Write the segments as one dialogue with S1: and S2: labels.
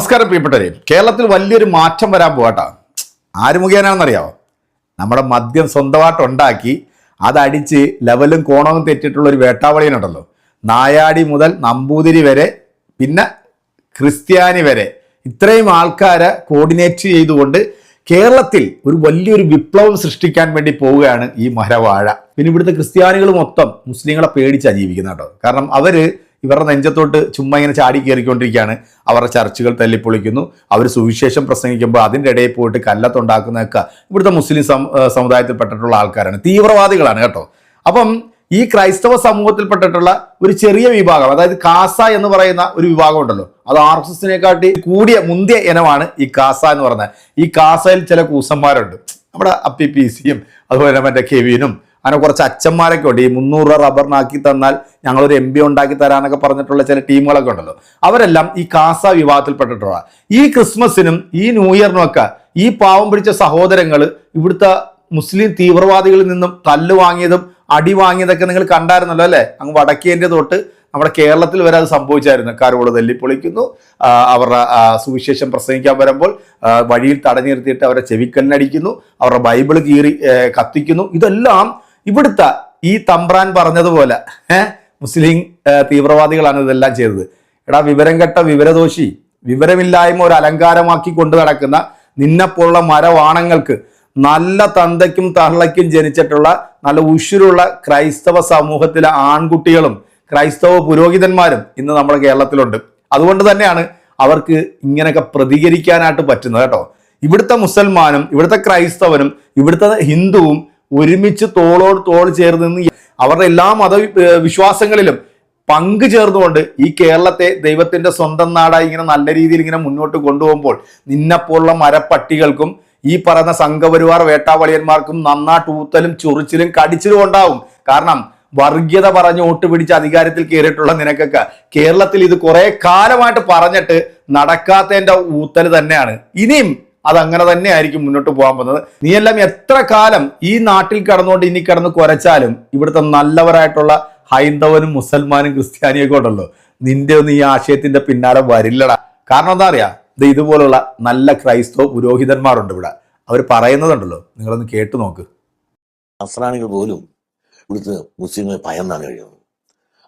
S1: നമസ്കാരം പ്രിയപ്പെട്ടവരെ. കേരളത്തിൽ വലിയൊരു മാറ്റം വരാൻ പോകട്ടാ ആര് മുഖേനാണെന്നറിയാവോ? നമ്മുടെ മദ്യം സ്വന്തമായിട്ട് ഉണ്ടാക്കി അതടിച്ച് ലെവലും കോണവും തെറ്റിയിട്ടുള്ള ഒരു വേട്ടാവളിയനുണ്ടല്ലോ. നായാടി മുതൽ നമ്പൂതിരി വരെ പിന്നെ ക്രിസ്ത്യാനി വരെ ഇത്രയും ആൾക്കാരെ കോർഡിനേറ്റ് ചെയ്തുകൊണ്ട് കേരളത്തിൽ ഒരു വലിയൊരു വിപ്ലവം സൃഷ്ടിക്കാൻ വേണ്ടി പോവുകയാണ് ഈ മരവാഴ. പിന്നെ ഇവിടുത്തെ ക്രിസ്ത്യാനികൾ മൊത്തം മുസ്ലിങ്ങളെ പേടിച്ചാണ് ജീവിക്കുന്നത് കേട്ടോ കാരണം അവർ ഇവരുടെ നെഞ്ചത്തോട്ട് ചുമ്മാ ഇങ്ങനെ ചാടി കയറിക്കൊണ്ടിരിക്കുകയാണ്. അവരുടെ ചർച്ചുകൾ തല്ലിപ്പൊളിക്കുന്നു. അവർ സുവിശേഷം പ്രസംഗിക്കുമ്പോൾ അതിന്റെ ഇടയിൽ പോയിട്ട് കല്ലത്തുണ്ടാക്കുന്നതൊക്കെ ഇവിടുത്തെ മുസ്ലിം സമുദായത്തിൽപ്പെട്ടിട്ടുള്ള ആൾക്കാരാണ്. തീവ്രവാദികളാണ് കേട്ടോ. അപ്പം ഈ ക്രൈസ്തവ സമൂഹത്തിൽപ്പെട്ടിട്ടുള്ള ഒരു ചെറിയ വിഭാഗം അതായത് കാസ എന്ന് പറയുന്ന ഒരു വിഭാഗം ഉണ്ടല്ലോ. അത് എസിനെക്കാട്ടി കൂടിയ മുന്തിയ ഇനമാണ് ഈ കാസ എന്ന് പറയുന്നത്. ഈ കാസയിൽ ചില കൂസന്മാരുണ്ട്. നമ്മുടെ അപ്പി പി സിയും അതുപോലെ മറ്റേ കെവിനും അങ്ങനെ കുറച്ച് അച്ഛന്മാരൊക്കെ ഉണ്ട്. ഈ മുന്നൂറ് രൂപ റബ്ബറിനാക്കി തന്നാൽ ഞങ്ങളൊരു എം ബി ഉണ്ടാക്കി തരാനൊക്കെ പറഞ്ഞിട്ടുള്ള ചില ടീമുകളൊക്കെ ഉണ്ടല്ലോ. അവരെല്ലാം ഈ കാസ വിവാഹത്തിൽപ്പെട്ടിട്ടുള്ള ഈ ക്രിസ്മസിനും ഈ ന്യൂ ഇയറിനുമൊക്കെ ഈ പാവം പിടിച്ച സഹോദരങ്ങൾ ഇവിടുത്തെ മുസ്ലിം തീവ്രവാദികളിൽ നിന്നും തല്ല് വാങ്ങിയതും അടി വാങ്ങിയതൊക്കെ നിങ്ങൾ കണ്ടായിരുന്നല്ലോ അല്ലേ? അങ്ങ് വടക്കേന്റെ തൊട്ട് നമ്മുടെ കേരളത്തിൽ വരെ അത് സംഭവിച്ചായിരുന്നു. കാരോട് തല്ലിപ്പൊളിക്കുന്നു. അവരുടെ സുവിശേഷം പ്രസംഗിക്കാൻ വരുമ്പോൾ വഴിയിൽ തടഞ്ഞു നിർത്തിയിട്ട് അവരെ ചെവിക്കല്ലടിക്കുന്നു അവരുടെ ബൈബിൾ കീറി കത്തിക്കുന്നു. ഇതെല്ലാം ഇവിടുത്തെ ഈ തമ്പ്രാൻ പറഞ്ഞതുപോലെ ഏഹ് മുസ്ലിം തീവ്രവാദികളാണ് ഇതെല്ലാം ചെയ്തത്. എടാ വിവരം കെട്ട വിവരദോഷി വിവരമില്ലായ്മ ഒരു അലങ്കാരമാക്കി കൊണ്ടു നടക്കുന്ന നിന്നെപ്പോലുള്ള മരവാണങ്ങൾക്ക് നല്ല തന്തയ്ക്കും തഹളയ്ക്കും ജനിച്ചിട്ടുള്ള നല്ല ഉശുരുള്ള ക്രൈസ്തവ സമൂഹത്തിലെ ആൺകുട്ടികളും ക്രൈസ്തവ പുരോഹിതന്മാരും ഇന്ന് നമ്മുടെ കേരളത്തിലുണ്ട്. അതുകൊണ്ട് തന്നെയാണ് അവർക്ക് ഇങ്ങനെയൊക്കെ പ്രതികരിക്കാനായിട്ട് പറ്റുന്നത് കേട്ടോ. ഇവിടുത്തെ മുസൽമാനും ഇവിടുത്തെ ക്രൈസ്തവനും ഇവിടുത്തെ ഹിന്ദുവും ഒരുമിച്ച് തോളോട് തോൾ ചേർന്ന് നിന്ന് അവരുടെ എല്ലാ മത വിശ്വാസങ്ങളിലും പങ്കു ചേർന്നുകൊണ്ട് ഈ കേരളത്തെ ദൈവത്തിന്റെ സ്വന്തം നാടായി ഇങ്ങനെ നല്ല രീതിയിൽ ഇങ്ങനെ മുന്നോട്ട് കൊണ്ടുപോകുമ്പോൾ നിന്നെപ്പോലുള്ള മരപ്പട്ടികൾക്കും ഈ പറയുന്ന സംഘപരിവാർ വേട്ടാവളിയന്മാർക്കും നന്നാ ഊത്തലും ചൊറിച്ചിലും കടിച്ചിലും ഉണ്ടാവും. കാരണം വർഗീയത പറഞ്ഞ് ഓട്ട് പിടിച്ച് അധികാരത്തിൽ കയറിയിട്ടുള്ള നിനക്കൊക്കെ കേരളത്തിൽ ഇത് കുറെ കാലമായിട്ട് പറഞ്ഞിട്ട് നടക്കാത്തതിന്റെ ഊത്തൽ തന്നെയാണ്. ഇനിയും അത് അങ്ങനെ തന്നെ ആയിരിക്കും മുന്നോട്ട് പോകാൻ പോകുന്നത്. എല്ലാം എത്ര കാലം ഈ നാട്ടിൽ കടന്നുകൊണ്ട് ഇനി കടന്ന് കുരച്ചാലും ഇവിടുത്തെ നല്ലവരായിട്ടുള്ള ഹൈന്ദവനും മുസൽമാനും ക്രിസ്ത്യാനിയൊക്കെ ഉണ്ടല്ലോ. നിന്റെ ഒന്നും ഈ ആശയത്തിന്റെ പിന്നാലെ വരില്ലടാ. കാരണം എന്താ അറിയാ? ഇത് ഇതുപോലുള്ള നല്ല ക്രൈസ്തവ പുരോഹിതന്മാരുണ്ട് ഇവിടെ. അവർ പറയുന്നതുണ്ടല്ലോ. നിങ്ങളൊന്ന് കേട്ടു നോക്ക്.
S2: നസ്രാണികൾ പോലും ഇവിടുത്തെ മുസ്ലിങ്ങളെ ഭയന്നാണ് കഴിയുന്നത്.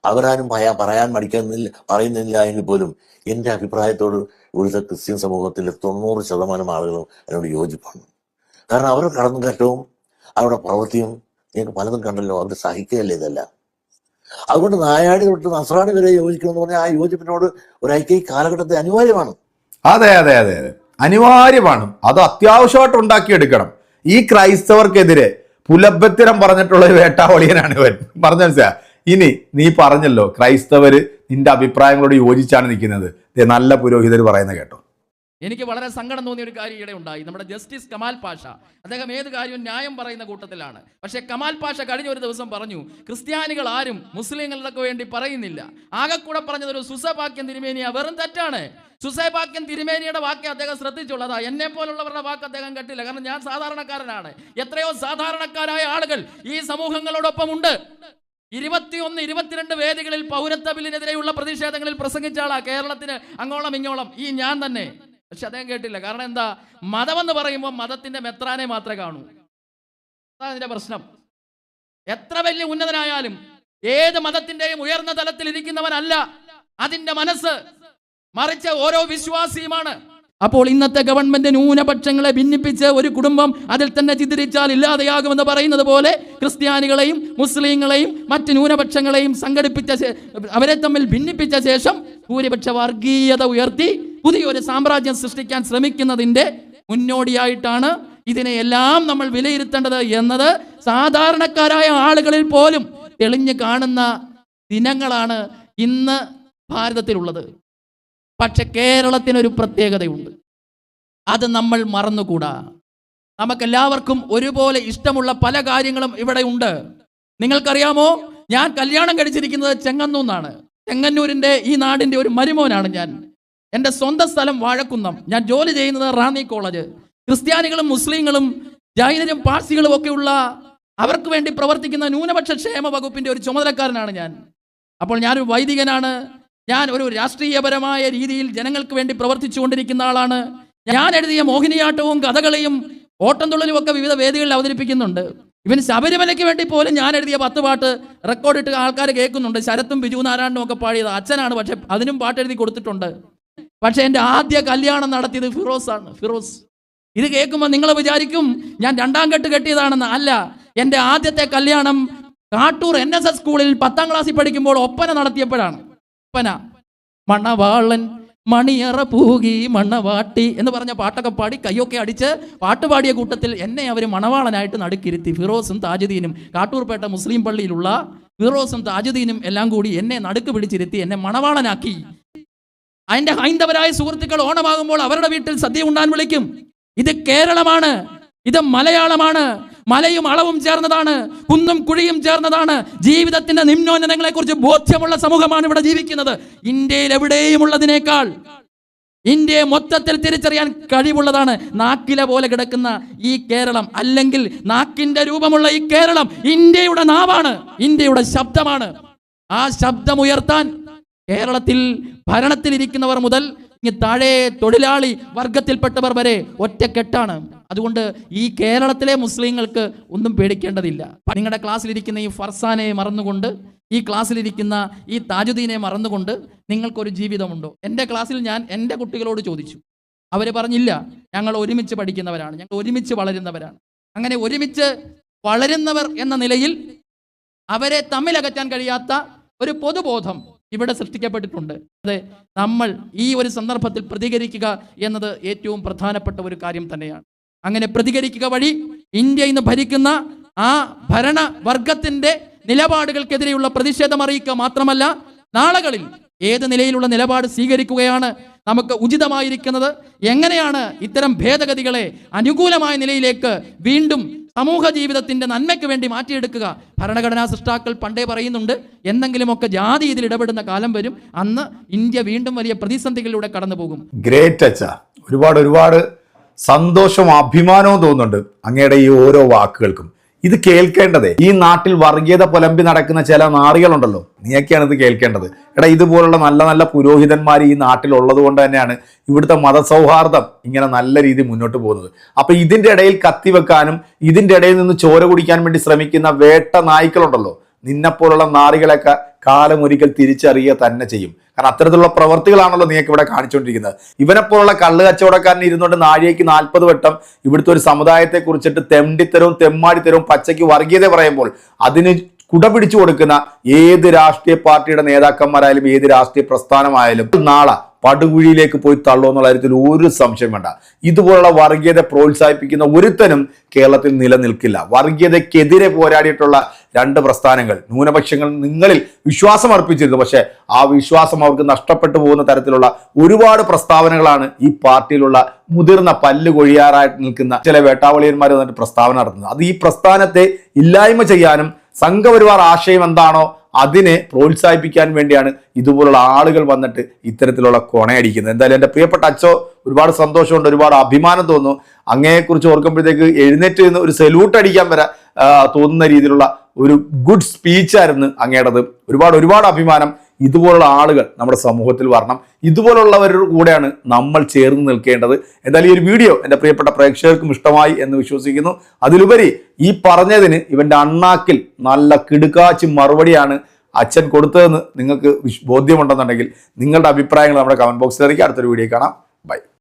S2: അവരാരും പറയാൻ മടിക്കുന്നില്ല പറയുന്നില്ല എങ്കിൽ പോലും എന്റെ അഭിപ്രായത്തോട് ഇവിടുത്തെ ക്രിസ്ത്യൻ സമൂഹത്തിലെ തൊണ്ണൂറ് ശതമാനം ആളുകളും അതിനോട് യോജിപ്പാണ്. കാരണം അവരുടെ കടന്നുകയറ്റവും അവരുടെ പ്രവൃത്തിയും നിങ്ങൾക്ക് പലതും കണ്ടല്ലോ അവർ സഹിക്കുകയല്ലേ ഇതല്ല? അതുകൊണ്ട് നായാടി തൊട്ട് നസ്രാണി വരെ യോജിക്കണമെന്ന് പറഞ്ഞാൽ ആ യോജിപ്പിനോട് ഒരു ഐക്യ ഈ കാലഘട്ടത്തെ അനിവാര്യമാണ്.
S1: അതെ അതെ അതെ അതെ. അനിവാര്യമാണ്. അത് അത്യാവശ്യമായിട്ട് ഉണ്ടാക്കിയെടുക്കണം. ഈ ക്രൈസ്തവർക്കെതിരെ പുലഭ്യത്തിരം പറഞ്ഞിട്ടുള്ള വേട്ടാവളിയനാണ് ഇവൻ. പറഞ്ഞു മനസ്സിലാ ഇനി നീ പറഞ്ഞല്ലോ ക്രൈസ്തവർ നിന്റെ അഭിപ്രായങ്ങളോട് യോജിച്ചാണ് നിൽക്കുന്നത്. നല്ല പുരോഹിതർ പറയുന്നത് കേട്ടോ.
S3: എനിക്ക് വളരെ സങ്കടം തോന്നിയ ഒരു കാര്യം ഇവിടെ ഉണ്ടായി. നമ്മുടെ ജസ്റ്റിസ് കമാൽ പാഷ അദ്ദേഹം ഏത് കാര്യവും ന്യായം പറയുന്ന കൂട്ടത്തിലാണ്. പക്ഷേ കമാൽ പാഷ കഴിഞ്ഞ ഒരു ദിവസം പറഞ്ഞു ക്രിസ്ത്യാനികൾ ആരും മുസ്ലിങ്ങൾക്ക് വേണ്ടി പറയുന്നില്ല. ആകെ ആകെക്കൂടെ പറഞ്ഞത് ഒരു സുസഭാക്യം തിരുമേനിയ. വെറും തെറ്റാണ്. സുസൈഭാക്യം തിരുമേനിയുടെ വാക്ക് അദ്ദേഹം ശ്രദ്ധിച്ചുള്ളതാ എന്നെ പോലുള്ളവരുടെ വാക്ക് അദ്ദേഹം കേട്ടില്ല. കാരണം ഞാൻ സാധാരണക്കാരനാണ്. എത്രയോ സാധാരണക്കാരായ ആളുകൾ ഈ സമൂഹങ്ങളോടൊപ്പം ഉണ്ട് ഇരുപത്തിയൊന്ന് ഇരുപത്തിരണ്ട് വേദികളിൽ പൗരത്വ ബില്ലിനെതിരെയുള്ള പ്രതിഷേധങ്ങളിൽ പ്രസംഗിച്ച ആളാ. കേരളത്തിന് അങ്ങോളം ഇങ്ങോളം. ഈ ഞാൻ തന്നെ. പക്ഷെ അദ്ദേഹം കേട്ടില്ല. കാരണം എന്താ? മതമെന്ന് പറയുമ്പോൾ മതത്തിന്റെ മെത്രാനെ മാത്രമേ കാണൂ. അതാണ് അതിന്റെ പ്രശ്നം. എത്ര വലിയ ഉന്നതനായാലും ഏത് മതത്തിന്റെയും ഉയർന്ന തലത്തിൽ ഇരിക്കുന്നവനല്ല. അതിന്റെ മനസ്സ് മറിച്ച് ഓരോ വിശ്വാസിയുമാണ്. അപ്പോൾ ഇന്നത്തെ ഗവൺമെന്റ് ന്യൂനപക്ഷങ്ങളെ ഭിന്നിപ്പിച്ച് ഒരു കുടുംബം അതിൽ തന്നെ ചിത്രിച്ചാൽ ഇല്ലാതെയാകുമെന്ന് പറയുന്നത് പോലെ ക്രിസ്ത്യാനികളെയും മുസ്ലിങ്ങളെയും മറ്റ് ന്യൂനപക്ഷങ്ങളെയും സംഘടിപ്പിച്ച അവരെ തമ്മിൽ ഭിന്നിപ്പിച്ച ശേഷം ഭൂരിപക്ഷ വർഗീയത ഉയർത്തി പുതിയൊരു സാമ്രാജ്യം സൃഷ്ടിക്കാൻ ശ്രമിക്കുന്നതിന്റെ മുന്നോടിയായിട്ടാണ് ഇതിനെ എല്ലാം നമ്മൾ വിലയിരുത്തേണ്ടത് എന്നത് സാധാരണക്കാരായ ആളുകളിൽ പോലും തെളിഞ്ഞു കാണുന്ന ദിനങ്ങളാണ് ഇന്ന് ഭാരതത്തിലുള്ളത്. പക്ഷെ കേരളത്തിനൊരു പ്രത്യേകതയുണ്ട്. അത് നമ്മൾ മറന്നുകൂടാ. നമുക്കെല്ലാവർക്കും ഒരുപോലെ ഇഷ്ടമുള്ള പല കാര്യങ്ങളും ഇവിടെ ഉണ്ട്. നിങ്ങൾക്കറിയാമോ? ഞാൻ കല്യാണം കഴിച്ചിരിക്കുന്നത് ചെങ്ങന്നൂന്നാണ്. ചെങ്ങന്നൂരിന്റെ ഈ നാടിന്റെ ഒരു മരുമോനാണ് ഞാൻ. എന്റെ സ്വന്തം സ്ഥലം വാഴക്കുന്നം. ഞാൻ ജോലി ചെയ്യുന്നത് റാന്നി കോളേജ്. ക്രിസ്ത്യാനികളും മുസ്ലിങ്ങളും ജൈനരും പാഴ്സികളും ഒക്കെയുള്ള അവർക്ക് വേണ്ടി പ്രവർത്തിക്കുന്ന ന്യൂനപക്ഷ ക്ഷേമ വകുപ്പിന്റെ ഒരു ചുമതലക്കാരനാണ് ഞാൻ. അപ്പോൾ ഞാനൊരു വൈദികനാണ്. ഞാൻ ഒരു രാഷ്ട്രീയപരമായ രീതിയിൽ ജനങ്ങൾക്ക് വേണ്ടി പ്രവർത്തിച്ചുകൊണ്ടിരിക്കുന്ന ആളാണ്. ഞാൻ എഴുതിയ മോഹിനിയാട്ടവും കഥകളിയും ഓട്ടംതുള്ളലും ഒക്കെ വിവിധ വേദികളിൽ അവതരിപ്പിക്കുന്നുണ്ട്. ഇവൻ ശബരിമലയ്ക്ക് വേണ്ടി പോലും ഞാൻ എഴുതിയ പത്ത് പാട്ട് റെക്കോർഡിട്ട് ആൾക്കാർ കേൾക്കുന്നുണ്ട്. ശരത്തും ബിജു നാരായണനും ഒക്കെ പാടിയത് അച്ഛനാണ്. പക്ഷെ അതിനും പാട്ട് എഴുതി കൊടുത്തിട്ടുണ്ട്. പക്ഷെ എന്റെ ആദ്യ കല്യാണം നടത്തിയത് ഫിറോസ് ആണ്. ഫിറോസ്. ഇത് കേൾക്കുമ്പോൾ നിങ്ങൾ വിചാരിക്കും ഞാൻ രണ്ടാം കെട്ട് കെട്ടിയതാണെന്ന്. അല്ല എന്റെ ആദ്യത്തെ കല്യാണം കാട്ടൂർ എൻ എസ് എസ് സ്കൂളിൽ പത്താം ക്ലാസ്സിൽ പഠിക്കുമ്പോൾ ഒപ്പന നടത്തിയപ്പോഴാണ്. ഒപ്പന മണവാളൻ മണിയറ പൂകി മണവാട്ടി എന്ന് പറഞ്ഞ പാട്ടൊക്കെ പാടി കയ്യൊക്കെ അടിച്ച് പാട്ട് പാടിയ കൂട്ടത്തിൽ എന്നെ അവർ മണവാളനായിട്ട് നടുക്കിരുത്തി. ഫിറോസും താജുദ്ദീനും കാട്ടൂർപേട്ട മുസ്ലിം പള്ളിയിലുള്ള ഫിറോസും താജുദ്ദീനും എല്ലാം കൂടി എന്നെ നടുക്ക് പിടിച്ചിരുത്തി എന്നെ മണവാളനാക്കി. അതിന്റെ ഹൈന്ദവരായ സുഹൃത്തുക്കൾ ഓണമാകുമ്പോൾ അവരുടെ വീട്ടിൽ സദ്യ ഉണ്ടാൻ വിളിക്കും. ഇത് കേരളമാണ്. ഇത് മലയാളമാണ്. മലയും അളവും ചേർന്നതാണ് കുന്നും കുഴിയും ചേർന്നതാണ് ജീവിതത്തിന്റെ നിമ്നോന്നതങ്ങളെ കുറിച്ച് ബോധ്യമുള്ള സമൂഹമാണ് ഇവിടെ ജീവിക്കുന്നത്. ഇന്ത്യയിൽ എവിടെയും ഉള്ളതിനേക്കാൾ ഇന്ത്യയെ മൊത്തത്തിൽ തിരിച്ചറിയാൻ കഴിവുള്ളതാണ് നാക്കില പോലെ കിടക്കുന്ന ഈ കേരളം അല്ലെങ്കിൽ നാക്കിന്റെ രൂപമുള്ള ഈ കേരളം ഇന്ത്യയുടെ നാവാണ് ഇന്ത്യയുടെ ശബ്ദമാണ്. ആ ശബ്ദമുയർത്താൻ കേരളത്തിൽ ഭരണത്തിലിരിക്കുന്നവർ മുതൽ ഇങ്ങ് താഴെ തൊഴിലാളി വർഗത്തിൽപ്പെട്ടവർ വരെ ഒറ്റക്കെട്ടാണ് അതുകൊണ്ട് ഈ കേരളത്തിലെ മുസ്ലിങ്ങൾക്ക് ഒന്നും പേടിക്കേണ്ടതില്ല. നിങ്ങളുടെ ക്ലാസ്സിലിരിക്കുന്ന ഈ ഫർസാനെ മറന്നുകൊണ്ട് ഈ ക്ലാസ്സിലിരിക്കുന്ന ഈ താജുദ്ദീനെ മറന്നുകൊണ്ട് നിങ്ങൾക്കൊരു ജീവിതമുണ്ടോ? എന്റെ ക്ലാസ്സിൽ ഞാൻ എന്റെ കുട്ടികളോട് ചോദിച്ചു. അവർ പറഞ്ഞില്ല ഞങ്ങൾ ഒരുമിച്ച് പഠിക്കുന്നവരാണ്. ഞങ്ങൾ ഒരുമിച്ച് വളരുന്നവരാണ്. അങ്ങനെ ഒരുമിച്ച് വളരുന്നവർ എന്ന നിലയിൽ അവരെ തമ്മിലകറ്റാൻ കഴിയാത്ത ഒരു പൊതുബോധം ഇവിടെ സൃഷ്ടിക്കപ്പെട്ടിട്ടുണ്ട്. അതെ നമ്മൾ ഈ ഒരു സന്ദർഭത്തിൽ പ്രതികരിക്കുക എന്നത് ഏറ്റവും പ്രധാനപ്പെട്ട ഒരു കാര്യം തന്നെയാണ്. അങ്ങനെ പ്രതികരിക്കുക വഴി ഇന്ത്യ ഇന്ന് ഭരിക്കുന്ന ആ ഭരണവർഗത്തിന്റെ നിലപാടുകൾക്കെതിരെയുള്ള പ്രതിഷേധം അറിയിക്കുക മാത്രമല്ല നാളുകളിൽ ഏത് നിലയിലുള്ള നിലപാട് സ്വീകരിക്കുകയാണ് നമുക്ക് ഉചിതമായിരിക്കുന്നത് എങ്ങനെയാണ് ഇത്തരം ഭേദഗതികളെ അനുകൂലമായ നിലയിലേക്ക് വീണ്ടും സമൂഹ ജീവിതത്തിന്റെ നന്മയ്ക്ക് വേണ്ടി മാറ്റിയെടുക്കുക. ഭരണഘടനാ സൃഷ്ടാക്കൾ പണ്ടേ പറയുന്നുണ്ട് എന്തെങ്കിലുമൊക്കെ ജാതി ഇതിൽ ഇടപെടുന്ന കാലം വരും. അന്ന് ഇന്ത്യ വീണ്ടും വലിയ പ്രതിസന്ധികളിലൂടെ കടന്നു പോകും
S1: ഗ്രേറ്റ് അച്ഛ. ഒരുപാട് ഒരുപാട് സന്തോഷവും അഭിമാനവും തോന്നുന്നുണ്ട് അങ്ങയുടെ ഈ ഓരോ വാക്കുകൾക്കും. ഇത് കേൾക്കേണ്ടത്. ഈ നാട്ടിൽ വർഗീയത പുലമ്പി നടക്കുന്ന ചില നാറികളുണ്ടല്ലോ. നീയൊക്കെയാണ് ഇത് കേൾക്കേണ്ടത്. എടാ ഇതുപോലുള്ള നല്ല നല്ല പുരോഹിതന്മാർ ഈ നാട്ടിൽ ഉള്ളത് കൊണ്ട് തന്നെയാണ് ഇവിടുത്തെ മതസൗഹാർദ്ദം ഇങ്ങനെ നല്ല രീതിയിൽ മുന്നോട്ട് പോകുന്നത്. അപ്പൊ ഇതിന്റെ ഇടയിൽ കത്തിവെക്കാനും ഇതിന്റെ ഇടയിൽ നിന്ന് ചോര കുടിക്കാൻ വേണ്ടി ശ്രമിക്കുന്ന വേട്ട നായ്ക്കളുണ്ടല്ലോ. നിന്നെപ്പോലുള്ള നാറികളൊക്കെ കാലം ഒരിക്കൽ തിരിച്ചറിയുക തന്നെ ചെയ്യും. കാരണം അത്തരത്തിലുള്ള പ്രവർത്തികളാണല്ലോ നീയൊക്കെ ഇവിടെ കാണിച്ചുകൊണ്ടിരിക്കുന്നത് ഇവനെപ്പോലുള്ള കള്ള് കച്ചവടക്കാരൻ ഇരുന്നുകൊണ്ട് നാഴികയ്ക്ക് നാൽപ്പത് വട്ടം ഇവിടുത്തെ ഒരു സമുദായത്തെ കുറിച്ചിട്ട് തെണ്ടിത്തരവും തെമ്മാടിത്തരവും പച്ചയ്ക്ക് വർഗീയത പറയുമ്പോൾ അതിന് കുട പിടിച്ചു കൊടുക്കുന്ന ഏത് രാഷ്ട്രീയ പാർട്ടിയുടെ നേതാക്കന്മാരായാലും ഏത് രാഷ്ട്രീയ പ്രസ്ഥാനമായാലും നാളെ പടുകുഴിയിലേക്ക് പോയി തള്ളൂ എന്നുള്ള കാര്യത്തിൽ ഒരു സംശയം വേണ്ട. ഇതുപോലുള്ള വർഗീയത പ്രോത്സാഹിപ്പിക്കുന്ന ഒരുത്തനും കേരളത്തിൽ നിലനിൽക്കില്ല. വർഗീയതയ്ക്കെതിരെ പോരാടിയിട്ടുള്ള രണ്ട് പ്രസ്ഥാനങ്ങൾ. ന്യൂനപക്ഷങ്ങൾ നിങ്ങളിൽ വിശ്വാസം അർപ്പിച്ചിരുന്നു. പക്ഷേ ആ വിശ്വാസം അവർക്ക് നഷ്ടപ്പെട്ടു പോകുന്ന തരത്തിലുള്ള ഒരുപാട് പ്രസ്താവനകളാണ് ഈ പാർട്ടിയിലുള്ള മുതിർന്ന പല്ല് കൊഴിയാറായിട്ട് നിൽക്കുന്ന ചില വേട്ടാവളിയന്മാർ വന്നിട്ട് പ്രസ്താവന നടത്തുന്നത്. അത് ഈ പ്രസ്ഥാനത്തെ ഇല്ലായ്മ ചെയ്യാനും സംഘപരിവാർ ആശയം എന്താണോ അതിനെ പ്രോത്സാഹിപ്പിക്കാൻ വേണ്ടിയാണ് ഇതുപോലുള്ള ആളുകൾ വന്നിട്ട് ഇത്തരത്തിലുള്ള കൊണയടിക്കുന്നത്. എന്തായാലും എന്റെ പ്രിയപ്പെട്ട അച്ചോ ഒരുപാട് സന്തോഷമുണ്ട് ഒരുപാട് അഭിമാനം തോന്നുന്നു. അങ്ങയെക്കുറിച്ച് ഓർക്കുമ്പോഴത്തേക്ക് എഴുന്നേറ്റ് നിന്ന് ഒരു സല്യൂട്ട് അടിക്കാൻ വരെ തോന്നുന്ന രീതിയിലുള്ള ഒരു ഗുഡ് സ്പീച്ചായിരുന്നു അങ്ങയുടേത് ഒരുപാട് ഒരുപാട് അഭിമാനം ഇതുപോലുള്ള ആളുകൾ നമ്മുടെ സമൂഹത്തിൽ വരണം. ഇതുപോലുള്ളവരുടെ കൂടെയാണ് നമ്മൾ ചേർന്ന് നിൽക്കേണ്ടത്. എന്തായാലും ഈ ഒരു വീഡിയോ എന്റെ പ്രിയപ്പെട്ട പ്രേക്ഷകർക്കും ഇഷ്ടമായി എന്ന് വിശ്വസിക്കുന്നു. അതിലുപരി ഈ പറഞ്ഞതിന് ഇവന്റെ അണ്ണാക്കിൽ നല്ല കിടുക്കാച്ചി മറുപടിയാണ് അച്ഛൻ കൊടുത്തതെന്ന് നിങ്ങൾക്ക് ബോധ്യമുണ്ടെന്നുണ്ടെങ്കിൽ നിങ്ങളുടെ അഭിപ്രായങ്ങൾ നമ്മുടെ കമന്റ് ബോക്സിൽ അറിയിക്കുക. അടുത്തൊരു വീഡിയോ കാണാം. ബൈ